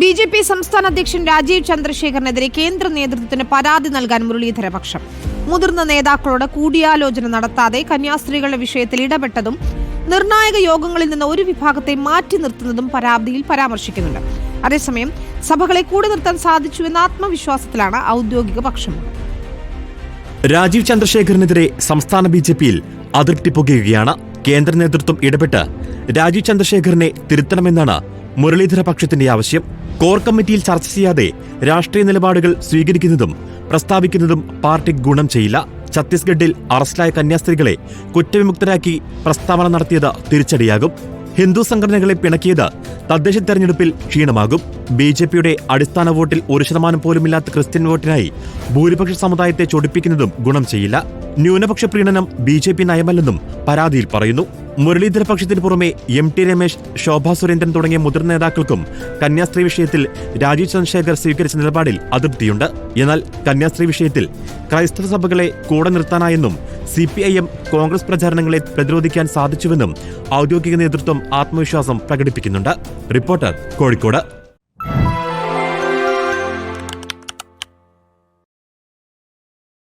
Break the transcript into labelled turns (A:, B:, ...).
A: B J P സംസ്ഥാന അധ്യക്ഷൻ രാജീവ് ചന്ദ്രശേഖറിനെതിരെ കേന്ദ്ര നേതൃത്വത്തിന് പരാതി നൽകാൻ മുരളീധരപക്ഷം. മുതിർന്ന നേതാക്കളോട് കൂടിയാലോചന നടത്താതെ കന്യാസ്ത്രീകളുടെ വിഷയത്തിൽ ഇടപെട്ടതും നിർണായക യോഗങ്ങളിൽ നിന്ന് ഒരു വിഭാഗത്തെ മാറ്റി നിർത്തുന്നതും പരാതിയിൽ പരാമർശിക്കുന്നുണ്ട്. അതേസമയം സഭകളെ കൂടി നിർത്താൻ സാധിച്ചുവെന്ന ആത്മവിശ്വാസത്തിലാണ് ഔദ്യോഗിക പക്ഷം.
B: രാജീവ് ചന്ദ്രശേഖരനെതിരെ സംസ്ഥാന ബി ജെ പിയിൽ അതൃപ്തി പുകയുകയാണ് കേന്ദ്ര നേതൃത്വം ഇടപെട്ട് രാജീവ് ചന്ദ്രശേഖരനെ തിരുത്തണമെന്നാണ് മുരളീധര പക്ഷത്തിന്റെ ആവശ്യം. കോർ കമ്മിറ്റിയിൽ ചർച്ച ചെയ്യാതെ രാഷ്ട്രീയ നിലപാടുകൾ സ്വീകരിക്കുന്നതും പ്രസ്താവിക്കുന്നതും പാർട്ടി ഗുണം ചെയ്യില്ല. ഛത്തീസ്ഗഡിൽ അറസ്റ്റിലായ കന്യാസ്ത്രീകളെ കുറ്റവിമുക്തരാക്കി പ്രസ്താവന നടത്തിയത് തിരിച്ചടിയാകും. ഹിന്ദു സംഘടനകളെ പിണക്കിയത് തദ്ദേശ തെരഞ്ഞെടുപ്പിൽ ക്ഷീണമാകും. ബി ജെ പിയുടെ അടിസ്ഥാന വോട്ടിൽ ഒരു ശതമാനം പോലുമില്ലാത്ത ക്രിസ്ത്യൻ വോട്ടിനായി ഭൂരിപക്ഷ സമുദായത്തെ ചൊടിപ്പിക്കുന്നതും ഗുണം ചെയ്യില്ല. ന്യൂനപക്ഷ പ്രീണനം ബി ജെ പി നയമല്ലെന്നും പരാതിയിൽ പറയുന്നു. മുരളീധര പക്ഷത്തിന് പുറമെ എം ടി രമേശ് ശോഭാ സുരേന്ദ്രൻ തുടങ്ങിയ മുതിർന്ന നേതാക്കൾക്കും കന്യാസ്ത്രീ വിഷയത്തിൽ രാജീവ് ചന്ദ്രശേഖർ സ്വീകരിച്ച നിലപാടിൽ അതൃപ്തിയുണ്ട്. എന്നാൽ കന്യാസ്ത്രീ വിഷയത്തിൽ ക്രൈസ്തവ സഭകളെ കൂടെ നിർത്താനായെന്നും C P I M Congress പ്രചാരണങ്ങളെ പ്രതിരോധിക്കാൻ സാധിച്ചുവെന്നും ഔദ്യോഗിക നേതൃത്വം ആത്മവിശ്വാസം പ്രകടിപ്പിക്കുന്നുണ്ട്. റിപ്പോർട്ടർ കോഴിക്കോട്.